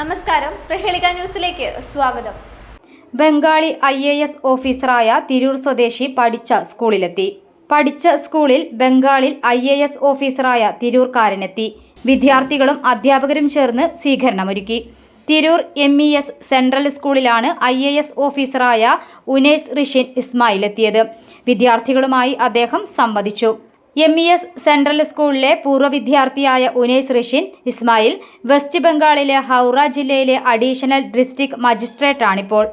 നമസ്കാരം. പ്രഹേളിക ന്യൂസിലേക്ക് സ്വാഗതം. ബംഗാളി ഐ എ എസ് ഓഫീസറായ തിരൂർ സ്വദേശി പഠിച്ച സ്കൂളിലെത്തി. പഠിച്ച സ്കൂളിൽ ബംഗാളിൽ ഐ എ എസ് ഓഫീസറായ തിരൂർക്കാരനെത്തി. വിദ്യാർത്ഥികളും അധ്യാപകരും ചേർന്ന് സ്വീകരണമൊരുക്കി. Tirur M E S central സ്കൂളിലാണ് ഐ എ എസ് ഓഫീസറായ ഉനേസ് റിഷിൻ ഇസ്മായിൽ എത്തിയത് വിദ്യാർത്ഥികളുമായി അദ്ദേഹം സംവദിച്ചു. എം ഇ എസ് സെൻട്രൽ സ്കൂളിലെ പൂർവ വിദ്യാർത്ഥിയായ ഉനേസ് റഷീൻ ഇസ്മായിൽ വെസ്റ്റ് ബംഗാളിലെ ഹൗറ ജില്ലയിലെ അഡീഷണൽ ഡിസ്ട്രിക്ട് മജിസ്ട്രേറ്റാണിപ്പോൾ.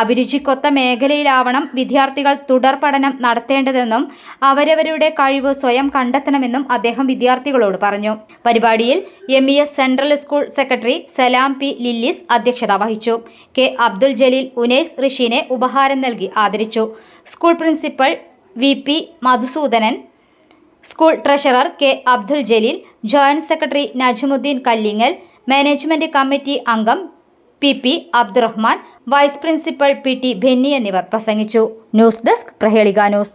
അഭിരുചിക്കൊത്ത മേഖലയിലാവണം വിദ്യാർത്ഥികൾ തുടർ പഠനം നടത്തേണ്ടതെന്നും അവരവരുടെ കഴിവ് സ്വയം കണ്ടെത്തണമെന്നും അദ്ദേഹം വിദ്യാർത്ഥികളോട് പറഞ്ഞു. പരിപാടിയിൽ M E S central school secretary Salam P Lillis അധ്യക്ഷത വഹിച്ചു. കെ. അബ്ദുൽ ജലീൽ ഉനേസ് ഋഷിനെ ഉപഹാരം നൽകി ആദരിച്ചു. School principal V. P. Madhusudanan school treasurer K Abdul Jaleel joint secretary Najmuddeen Kallingal management committee അംഗം P P Abdurahman vice principal P T Benny എന്നിവർ പ്രസംഗിച്ചു. News desk Prahelika news.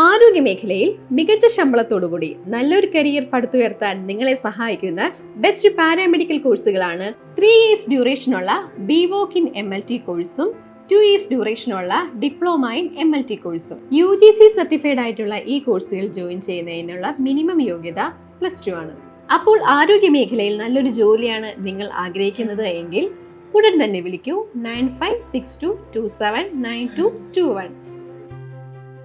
ആരോഗ്യമേഖലയിൽ മികച്ച ശമ്പളത്തോടുകൂടി നല്ലൊരു കരിയർ പടുത്തുയർത്താൻ നിങ്ങളെ സഹായിക്കുന്ന ബെസ്റ്റ് പാരാമെഡിക്കൽ കോഴ്സുകളാണ് three years ഡ്യൂറേഷനുള്ള B voc in M L T കോഴ്സും two years ഡ്യൂറേഷനുള്ള diploma in M L T കോഴ്സും യു ജി സി സർട്ടിഫൈഡ് ആയിട്ടുള്ള ഈ കോഴ്സുകൾ ജോയിൻ ചെയ്യുന്നതിനുള്ള മിനിമം യോഗ്യത പ്ലസ് ടു ആണ്. അപ്പോൾ ആരോഗ്യ മേഖലയിൽ നല്ലൊരു ജോലിയാണ് നിങ്ങൾ ആഗ്രഹിക്കുന്നത് എങ്കിൽ ഉടൻ തന്നെ വിളിക്കൂ. Nine five six two two seven nine two two one